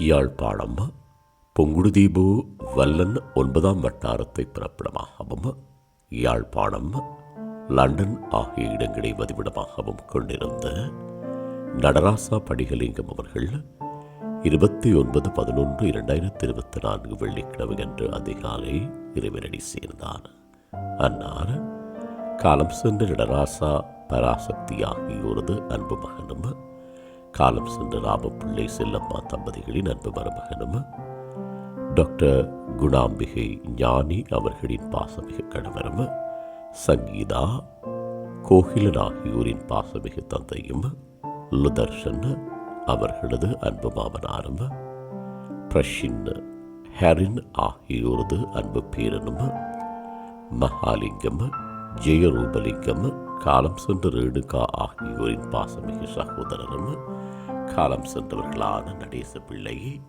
யாழ்ப்பாணம் பொங்குடுதீபு வல்லன் ஒன்பதாம் வட்டாரத்தை பிறப்பிடமாகவும் யாழ்ப்பாணம் லண்டன் ஆகிய இடங்களை வதிவிடமாகவும் கொண்டிருந்த நடராசா படிகலிங்கம் அவர்கள் இருபத்தி ஒன்பது பதினொன்று இரண்டாயிரத்தி இருபத்தி நான்கு வெள்ளிக்கிழமை அன்று அதிகாலை இறைவனடி சேர்ந்தார் அன்னார் காலம் சென்ற நடராசா பராசக்தி ஆகியோரது அன்பு மகனும் காலம் சென்ற ராமப்பிள்ளை செல்லம்மா தம்பதிகளின் அன்பு மருமகனும் டாக்டர் குணாம்பிகை ஞானி அவர்களின் பாசமிகு கணவரும் சங்கீதா கோகிலன் ஆகியோரின் பாசமிகு தந்தையும் லுதர்ஷன் அவர்களது அன்பு மாமனாரும் பிரஷின் ஹெரின் ஆகியோரது அன்பு பேரனும் மகாலிங்கம் ஜெயரூபலிங்கம் காலம் சென்ற ரேணுகா ஆகியோரின் பாசமிகு சகோதரரும் காலம் சென்றவர்களான நடேச பிள்ளை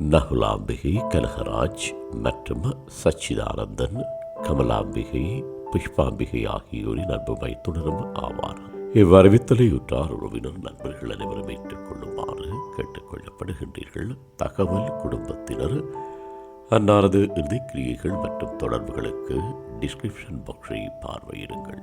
நகுலாம்பிகை கனகராஜ் மற்றும் சச்சிதானந்தன் கமலாம்பிகை புஷ்பாம்பிகை ஆகியோரின் அன்பு தொடரும் ஆவார். இவ்வறிவித்தலையுற்றார் உறவினர் நண்பர்கள் அனைவரும் ஏற்றுக்கொள்ளுமாறு கேட்டுக்கொள்ளப்படுகின்றீர்கள் தகவல் குடும்பத்தினர் அன்னாரது இறுதிக்கிரியைகள் மற்றும் தொடர்புகளுக்கு டிஸ்கிரிப்ஷன் பாக்ஸை பார்வையிடுங்கள்.